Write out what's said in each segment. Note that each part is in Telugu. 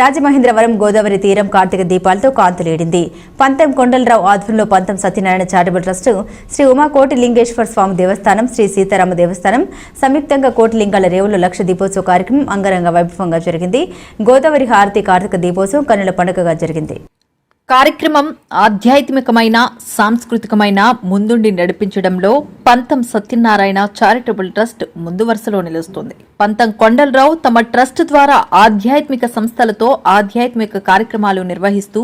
రాజమహేంద్రవరం గోదావరి తీరం కార్తీక దీపాలతో కాంతులేడింది. పంతం కొండలరావు ఆధ్వర్యంలో పంతం సత్యనారాయణ చారిటబుల్ ట్రస్ట్ శ్రీ ఉమాకోటి లింగేశ్వర స్వామి దేవస్థానం శ్రీ సీతారామ దేవస్థానం సంయుక్తంగా కోటి లింగాల రేవులో లక్ష దీపోత్సవ కార్యక్రమం అంగరంగ వైభవంగా జరిగింది. గోదావరి హారతి కార్తీక దీపోత్సవం కన్నుల పండుగగా జరిగింది. కార్యక్రమం ఆధ్యాత్మికమైన సాంస్కృతికమైన ముందుండి నడిపించడంలో పంతం సత్యనారాయణ చారిటబుల్ ట్రస్ట్ ముందు వరుసలో నిలుస్తుంది. పంతం కొండలరావు తమ ట్రస్ట్ ద్వారా ఆధ్యాత్మిక సంస్థలతో ఆధ్యాత్మిక కార్యక్రమాలు నిర్వహిస్తూ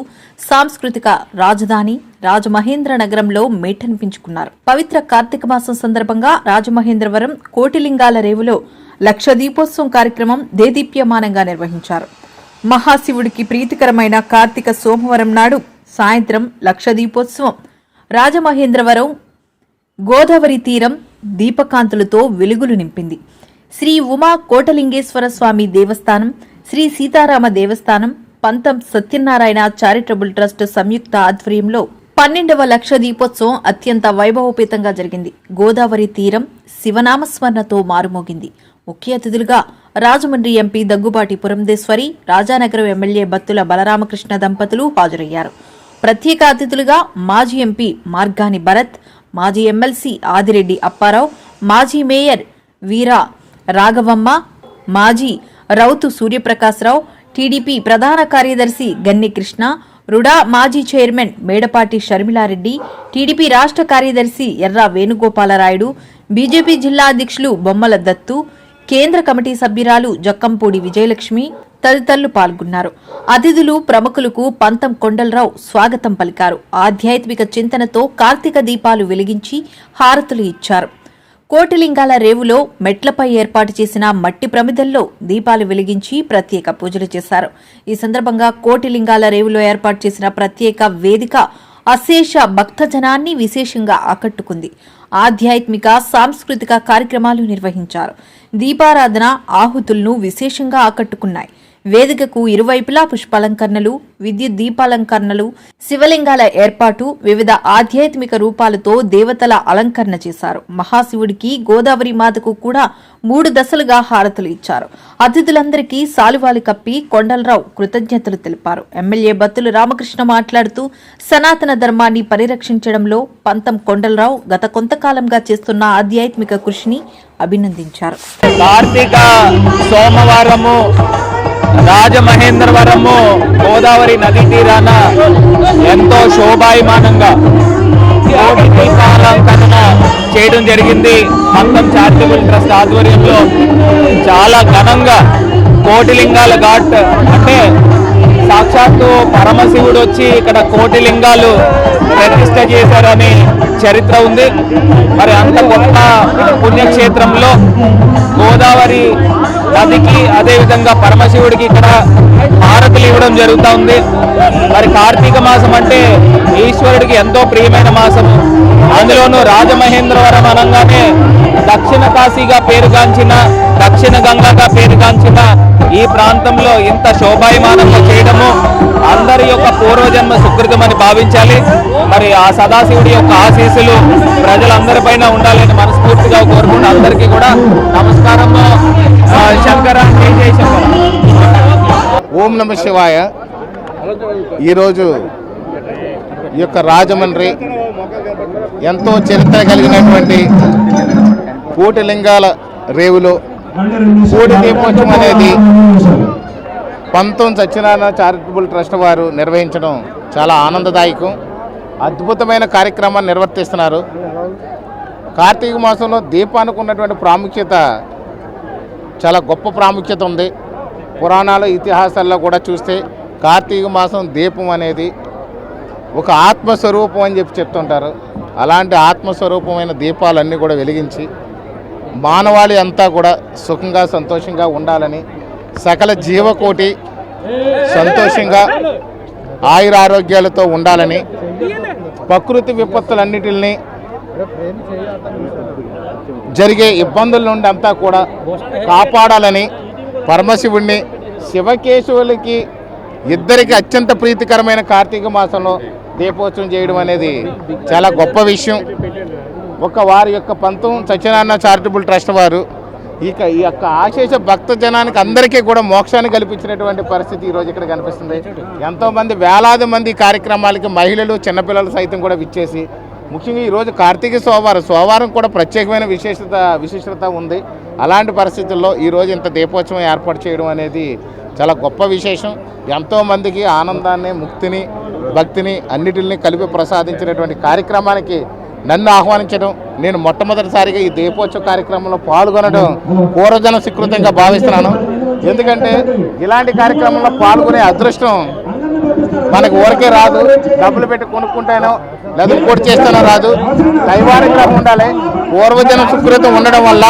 సాంస్కృతిక రాజధాని రాజమహేంద్ర నగరంలో మేటనిపించుకున్నారు. పవిత్ర కార్తీక మాసం సందర్భంగా రాజమహేంద్రవరం కోటిలింగాల రేవులో లక్ష దీపోత్సవం కార్యక్రమం దేదీప్యమానంగా నిర్వహించారు. మహాశివుడికి ప్రీతికరమైన కార్తీక సోమవారం నాడు సాయంత్రం లక్ష దీపోత్సవం రాజమహేంద్రవరం గోదావరి తీరం దీపకాంతులతో వెలుగులు నింపింది. శ్రీ ఉమా కోటలింగేశ్వర స్వామి దేవస్థానం శ్రీ సీతారామ దేవస్థానం పంతం సత్యనారాయణ చారిటబుల్ ట్రస్ట్ సంయుక్త ఆధ్వర్యంలో పన్నెండవ లక్ష దీపోత్సవం అత్యంత వైభవోపేతంగా జరిగింది. గోదావరి తీరం శివనామస్మరణతో మారుమోగింది. ముఖ్య అతిథులుగా రాజమండ్రి ఎంపీ దగ్గుబాటి పురంధేశ్వరి రాజానగరం ఎమ్మెల్యే బత్తుల బలరామకృష్ణ దంపతులు హాజరయ్యారు. ప్రత్యేక అతిథులుగా మాజీ ఎంపీ మార్గాని భరత్ మాజీ ఎమ్మెల్సీ ఆదిరెడ్డి అప్పారావు మాజీ మేయర్ వీరా రాఘవమ్మ మాజీ రౌతు సూర్యప్రకాశ్రావు టీడీపీ ప్రధాన కార్యదర్శి గన్ని కృష్ణ రుడా మాజీ చైర్మన్ మేడపాటి షర్మిలారెడ్డి టీడీపీ రాష్ట్ర కార్యదర్శి ఎర్ర వేణుగోపాలరాయుడు బీజేపీ జిల్లా అధ్యక్షులు బొమ్మల దత్తు కేంద్ర కమిటీ సభ్యురాలు జక్కంపూడి విజయలక్ష్మి తదితరులు పాల్గొన్నారు. అతిథులు ప్రముఖులకు పంతం కొండలరావు స్వాగతం పలికారు. ఆధ్యాత్మిక చింతనతో కార్తీక దీపాలు వెలిగించి హారతులు ఇచ్చారు. కోటిలింగాల రేవులో మెట్లపై ఏర్పాటు చేసిన మట్టి ప్రమిదల్లో దీపాలు వెలిగించి ప్రత్యేక పూజలు చేశారు. ఈ సందర్భంగా కోటిలింగాల రేవులో ఏర్పాటు చేసిన ప్రత్యేక వేదిక అశేష భక్తజనాన్ని విశేషంగా ఆకట్టుకుంది. ఆధ్యాత్మిక సాంస్కృతిక కార్యక్రమాలు నిర్వహించారు. దీపారాధన ఆహుతులను విశేషంగా ఆకట్టుకున్నాయి. వేదికకు ఇరువైపులా పుష్పాలంకరణలు విద్యుత్ దీపాలంకరణలు శివలింగాల ఏర్పాటు వివిధ ఆధ్యాత్మిక రూపాలతో దేవతల అలంకరణ చేశారు. మహాశివుడికి గోదావరి మాతకు కూడా మూడు దశలుగా హారతులు ఇచ్చారు. అతిథులందరికీ సాలువాలు కప్పి కొండలరావు కృతజ్ఞతలు తెలిపారు. ఎమ్మెల్యే బత్తులు రామకృష్ణ మాట్లాడుతూ సనాతన ధర్మాన్ని పరిరక్షించడంలో పంతం కొండలరావు గత కొంతకాలంగా చేస్తున్న ఆధ్యాత్మిక కృషిని అభినందించారు. కార్తీక సోమవారము రాజమహేంద్రవరము గోదావరి నది తీరాన ఎంతో శోభాయమానంగా కోటి దీపాలంకరణ చేయడం జరిగింది. మొత్తం చారిటబుల్ ట్రస్ట్ ఆధ్వర్యంలో చాలా ఘనంగా కోటిలింగాల ఘాట్ అంటే సాక్షాత్తు పరమశివుడు వచ్చి ఇక్కడ కోటి లింగాలు ప్రతిష్ట చేశారని చరిత్ర ఉంది. మరి అంత గొప్ప పుణ్యక్షేత్రంలో గోదావరి నదికి అదేవిధంగా పరమశివుడికి ఇక్కడ హారతులు ఇవ్వడం జరుగుతూ ఉంది. మరి కార్తీక మాసం అంటే ఈశ్వరుడికి ఎంతో ప్రియమైన మాసము. అందులోనూ రాజమహేంద్రవరం అనగానే దక్షిణ కాశీగా పేరుగాంచిన దక్షిణ గంగగా పేరుగాంచిన ఈ ప్రాంతంలో ఇంత శోభాయమానంగా చేయడము అందరి యొక్క పూర్వజన్మ సుకృతమని భావించాలి. మరి ఆ సదాశివుడి యొక్క ఆశీస్సులు ప్రజలందరిపైన ఉండాలని మనస్ఫూర్తిగా కోరుకుంటూ అందరికీ కూడా నమస్కారము. శంకర. ఓం నమ శివాయ. ఈరోజు ఈ యొక్క రాజమండ్రి ఎంతో చరిత్ర కలిగినటువంటి కోటిలింగాల రేవులో కోటి దీపోత్సవం అనేది పంతం సత్యనారాయణ చారిటబుల్ ట్రస్ట్ వారు నిర్వహించడం చాలా ఆనందదాయకం. అద్భుతమైన కార్యక్రమాన్ని నిర్వర్తిస్తున్నారు. కార్తీక మాసంలో దీపానికి ఉన్నటువంటి ప్రాముఖ్యత చాలా గొప్ప ప్రాముఖ్యత ఉంది. పురాణాల ఇతిహాసాల్లో కూడా చూస్తే కార్తీక మాసం దీపం అనేది ఒక ఆత్మస్వరూపం అని చెప్పి చెప్తుంటారు. అలాంటి ఆత్మస్వరూపమైన దీపాలన్నీ కూడా వెలిగించి మానవాళి అంతా కూడా సుఖంగా సంతోషంగా ఉండాలని సకల జీవకోటి సంతోషంగా ఆయురారోగ్యాలతో ఉండాలని ప్రకృతి విపత్తులన్నిటిని జరిగే ఇబ్బందుల నుండి అంతా కూడా కాపాడాలని పరమశివుణ్ణి శివకేశవులకి ఇద్దరికి అత్యంత ప్రీతికరమైన కార్తీక మాసంలో దీపోత్సవం చేయడం అనేది చాలా గొప్ప విషయం. ఒక వారి యొక్క పంతం సత్యనారాయణ చారిటబుల్ ట్రస్ట్ వారు. ఇక ఈ యొక్క ఆశేష భక్త జనానికి అందరికీ కూడా మోక్షాన్ని కల్పించినటువంటి పరిస్థితి ఈరోజు ఇక్కడ కనిపిస్తుంది. ఎంతోమంది వేలాది మంది కార్యక్రమాలకి మహిళలు చిన్నపిల్లలు సైతం కూడా విచ్చేసి ముఖ్యంగా ఈరోజు కార్తీక సోమవారం సోమవారం కూడా ప్రత్యేకమైన విశేషత విశిష్టత ఉంది. అలాంటి పరిస్థితుల్లో ఈరోజు ఇంత దీపోత్సవం ఏర్పాటు చేయడం అనేది చాలా గొప్ప విశేషం. ఎంతోమందికి ఆనందాన్ని ముక్తిని భక్తిని అన్నిటిని కలిపి ప్రసాదించినటువంటి కార్యక్రమానికి నన్ను ఆహ్వానించడం నేను మొట్టమొదటిసారిగా ఈ దీపోత్సవ కార్యక్రమంలో పాల్గొనడం పూర్వజన స్వీకృతంగా భావిస్తున్నాను. ఎందుకంటే ఇలాంటి కార్యక్రమంలో పాల్గొనే అదృష్టం మనకు ఊరికే రాదు. డబ్బులు పెట్టి కొనుక్కుంటానో లేదా ఇంకోటి చేస్తానో రాదు. దైవానుగ్రహం ఉండాలి. పూర్వజన సుకృతం ఉండడం వల్ల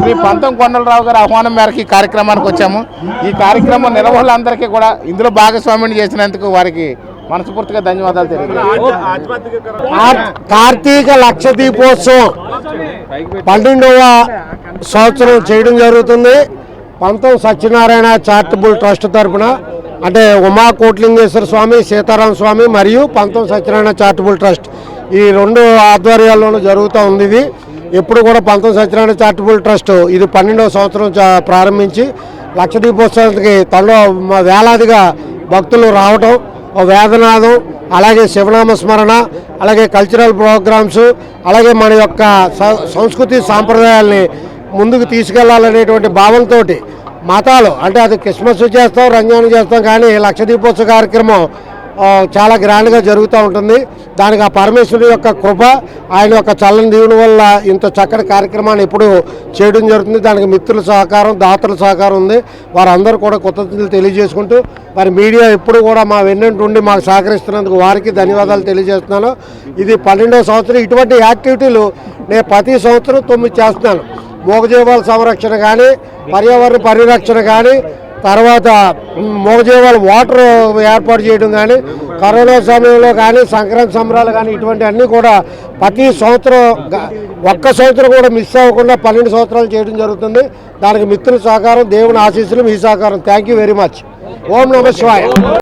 శ్రీ పంతం కొండలరావు గారి ఆహ్వానం మేరకు ఈ కార్యక్రమానికి వచ్చాము. ఈ కార్యక్రమం నిర్వహణలందరికీ కూడా ఇందులో భాగస్వామ్యం చేసినందుకు వారికి మనస్ఫూర్తిగా ధన్యవాదాలు కార్- కార్తీక లక్ష దీపోత్సవం పన్నెండవ సంవత్సరం చేయడం జరుగుతుంది. పంతం సత్యనారాయణ చారిటబుల్ ట్రస్ట్ తరపున అంటే ఉమా కోట్లింగేశ్వర స్వామి సీతారామ స్వామి మరియు పంతం సత్యనారాయణ చారిటబుల్ ట్రస్ట్. ఈ రెండు ఆధ్వర్యాల్లోనూ జరుగుతూ ఉంది ఇది. ఎప్పుడు కూడా పంతం సత్యనారాయణ చారిటబుల్ ట్రస్ట్ ఇది పన్నెండవ సంవత్సరం చ- ప్రారంభించి లక్ష దీపోత్సవానికి తనలో వేలాదిగా భక్తులు రావటం వేదనాదం అలాగే శివనామ స్మరణ అలాగే కల్చరల్ ప్రోగ్రామ్స్ అలాగే మన యొక్క సంస్కృతి సాంప్రదాయాల్ని ముందుకు తీసుకెళ్ళాలనేటువంటి భావంతో మతాలు అంటే అది క్రిస్మస్ చేస్తాం రంజాన్ చేస్తాం కానీ లక్ష దీపోత్సవ కార్యక్రమం చాలా గ్రాండ్గా జరుగుతూ ఉంటుంది. దానికి ఆ పరమేశ్వరుడు యొక్క కృప ఆయన యొక్క చల్లని దీవుని వల్ల ఇంత చక్కటి కార్యక్రమాన్ని ఎప్పుడు చేయడం జరుగుతుంది. దానికి మిత్రుల సహకారం దాతల సహకారం ఉంది. వారందరూ కూడా కృతజ్ఞతలు తెలియజేసుకుంటూ మరి మీడియా ఎప్పుడు కూడా మా వెన్నంటి ఉండి మాకు సహకరిస్తున్నందుకు వారికి ధన్యవాదాలు తెలియజేస్తున్నాను. ఇది పన్నెండవ సంవత్సరం. ఇటువంటి యాక్టివిటీలు నేను ప్రతి సంవత్సరం తొమ్మిది చేస్తున్నాను. మూగజీవాల సంరక్షణ కానీ పర్యావరణ పరిరక్షణ కానీ తర్వాత మూగజీవాల వాటర్ ఏర్పాటు చేయడం కానీ కరోనా సమయంలో కానీ సంక్రాంతి సంబరాలు కానీ ఇటువంటి అన్నీ కూడా ప్రతి సంవత్సరం ఒక్క సంవత్సరం కూడా మిస్ అవ్వకుండా పన్నెండు సంవత్సరాలు చేయడం జరుగుతుంది. దానికి మిత్రుల సహకారం దేవుని ఆశీస్సులు మీ సహకారం. థ్యాంక్ యూ వెరీ మచ్ ఓం నమ శివాయ.